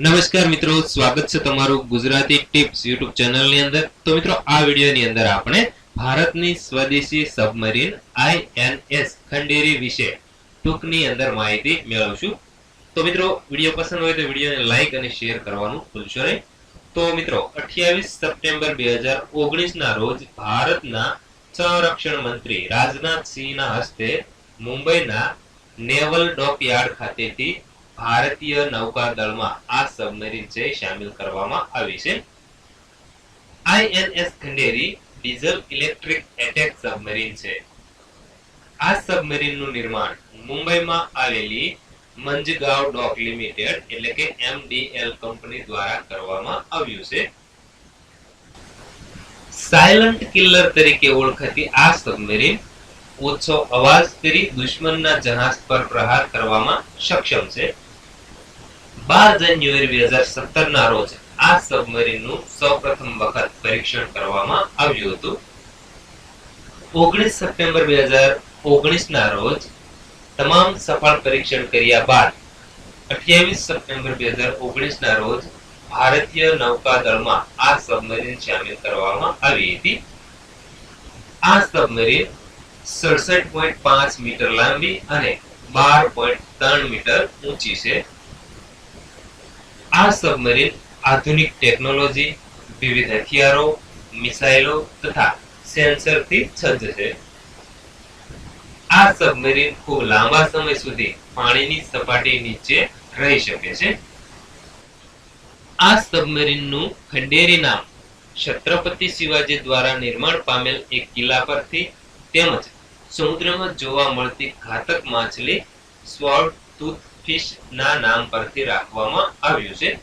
નમસ્કાર મિત્રો, સ્વાગત છે તમારું ગુજરાતી ટિપ્સ યુટ્યુબ ચેનલની અંદર. તો મિત્રો, આ વિડીયોની અંદર આપણે ભારતની સ્વદેશી સબમરીન આઈએનએસ ખંડેરી વિશે ટૂંકની અંદર માહિતી મેળવશું. તો મિત્રો, વીડિયો પસંદ હોય તો વિડીયોને લાઈક અને શેર કરવાનું ભૂલશો નહીં. તો મિત્રો, અઠ્યાવીસ સપ્ટેમ્બર બે હજાર ઓગણીસના રોજ ભારતના સંરક્ષણ મંત્રી રાજનાથસિંહના હસ્તે મુંબઈના નેવલ ડોકયાર્ડ ખાતેથી ભારતીય નૌકાદળમાં આ સબમરીન છે સામેલ કરવામાં આવી છે. INS Khanderi diesel electric attack submarine છે. આ સબમરીનનું નિર્માણ મુંબઈમાં આવેલી મંજગાંવ ડોક લિમિટેડ એટલે કે એમડીએલ કંપની દ્વારા કરવામાં આવ્યું છે. સાયલન્ટ કિલર તરીકે ઓળખાતી આ સબમરીન ઓછો અવાજ કરી દુશ્મનના જહાજ પર પ્રહાર કરવામાં સક્ષમ છે. બાર જાન્યુઆરી બે હજાર સત્તર ના રોજ આ સબમરીનનું સૌપ્રથમ વખત પરીક્ષણ કરવામાં આવ્યું હતું. ઓગણીસ સપ્ટેમ્બર બે હજાર ઓગણીસ ના રોજ તમામ સફળ પરીક્ષણ કર્યા બાદ અઠ્યાવીસ સપ્ટેમ્બર બે હજાર ઓગણીસ ના રોજ ભારતીય નૌકાદળમાં આ સબમરીન સામેલ કરવામાં આવી હતી. આ સબમરીન સડસઠ પોઈન્ટ પાંચ મીટર લાંબી અને બાર પોઈન્ટ ત્રણ મીટર ઊંચી છે. આ સબમરીન આધુનિક ટેકનોલોજી વિવિધ હથિયારો, મિસાઇલો તથા સેન્સરથી સજ્જ છે. આ સબમરીન ખૂબ લાંબા સમય સુધી પાણીની સપાટી નીચે રહી શકે છે. આ સબમરીનનું ખંડેરી નામ છત્રપતિ શિવાજી દ્વારા નિર્માણ પામેલ એક કિલ્લા પરથી તેમજ સમુદ્રમાં જોવા મળતી ઘાતક માછલી, સ્વર્ડ ટૂથ ફિશ નામ પરથી રાખવામાં આવ્યું છે.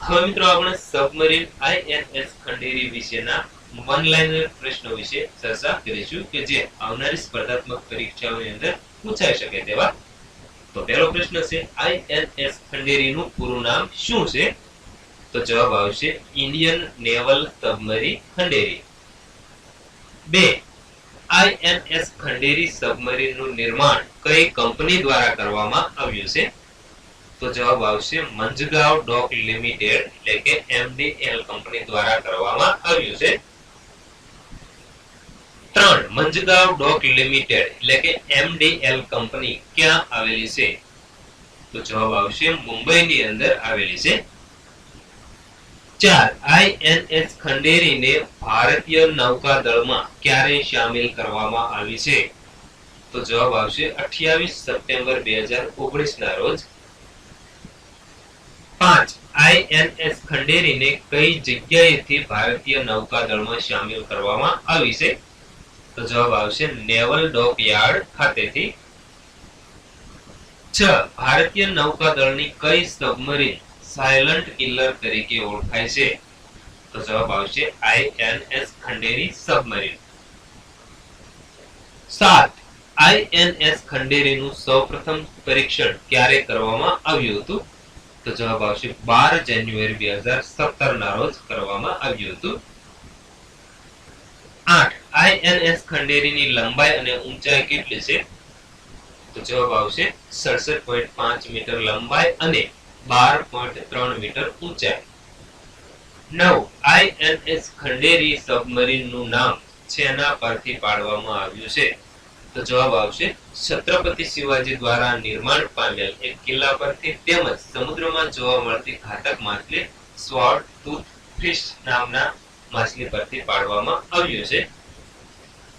હવે મિત્રો આપણે સબમરીન આઈએનએસ ખંડેરી વિશેના વન લાઇનર પ્રશ્નો વિશે ચર્ચા કરીશું કે જે આવનારી સ્પર્ધાત્મક પરીક્ષાઓની અંદર પૂછાઈ શકે તેવા. તો પહેલો પ્રશ્ન છે આઈએનએસ ખંડેરીનું પૂરું નામ શું છે? તો જવાબ આવશે ઇન્ડિયન નેવલ સબમરી ખંડેરી. બે આઈએનએસ ખંડેરી સબમરીનનું નિર્માણ કઈ કંપની દ્વારા કરવામાં આવ્યું છે? તો જવાબ આવશે મંજગાવ ડોક લિમિટેડ, એટલે કે એમડીએલ કંપની દ્વારા કરવામાં આવ્યું છે. ત્રણ, મંજગાંવ ડોક લિમિટેડ, એટલે કે એમડીએલ કંપની ક્યાં આવેલી છે? તો જવાબ આવશે મુંબઈની અંદર આવેલી છે. ચાર આઈએનએસ ખંડેરીને ભારતીય નૌકાદળમાં ક્યારે સામેલ કરવામાં આવી છે? તો જવાબ આવશે અઠ્યાવીસ સપ્ટેમ્બર બે હજાર ઓગણીસ ના રોજ. પાંચ આઈએનએસ ખંડેરીને કઈ જગ્યાએથી ભારતીય નૌકાદળમાં સામેલ કરવામાં આવી છે? તો જવાબ આવશે નેવલ ડોક યાર્ડ ખાતેથી. છ, ભારતીય નૌકાદળની કઈ સબમરીન સાયલન્ટ કિલર તરીકે ઓળખાય છે. તો જવાબ આવશે આઈએનએસ ખંડેરી સબમરીન સાત. આઈએનએસ ખંડેરીનું સૌપ્રથમ પરીક્ષણ ક્યારે કરવામાં આવ્યું હતું? તો જવાબ આવશે બાર જાન્યુઆરી બે હજાર સત્તર ના રોજ કરવામાં આવ્યું હતું. આઠ. આઈએનએસ ખંડેરીની લંબાઈ અને ઊંચાઈ કેટલી છે? તો જવાબ આવશે સડસઠ પોઈન્ટ પાંચ મીટર લંબાઈ અને બાર પોઈન્ટ ત્રણ મીટર ઊંચાઈ. નવ આઈએનએસ ખંડેરી સબમરીનનું નામ છેના પરથી પાડવામાં આવ્યું છે? તો જવાબ આવશે, છત્રપતિ શિવાજી દ્વારા નિર્માણ પામેલ એક કિલ્લા પરથી તેમજ સમુદ્રમાં જોવા મળતી ઘાતક માછલી સ્વોર્ડ ટૂથ ફિશ નામના માછલી પરથી પાડવામાં આવ્યું છે.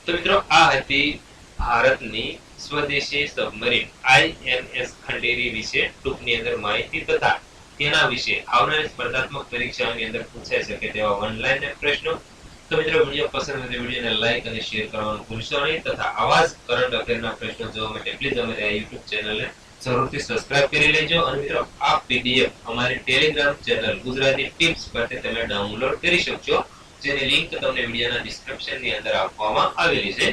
તો મિત્રો, આ હતી ભારતની સ્વદેશી સબમરીન આઈએનએસ ખંડેરી વિશે ટૂંકની અંદર માહિતી તથા તેના વિશે આવનારી સ્પર્ધાત્મક પરીક્ષાઓની અંદર પૂછાઈ શકે તેવા ઓનલાઈન પ્રશ્નો. તો મિત્રો, વીડિયો પસંદ હોય વિડીયોને લાઈક અને શેર કરવાનું ભૂલશો નહીં તથા આવા જ કરંટ અફેરના પ્રશ્નો જોવા માટે પ્લીઝ અમારી આ યુટ્યુબ ચેનલને જરૂરથી સબસ્ક્રાઇબ કરી લેજો. અને મિત્રો, આ પીડીએફ અમારી ટેલિગ્રામ ચેનલ ગુજરાતી ટિપ્સ પરથી તમે ડાઉનલોડ કરી શકશો. જેની લિંક તમને વિડીયોના ડિસ્ક્રિપ્શનની અંદર આપવામાં આવેલી છે.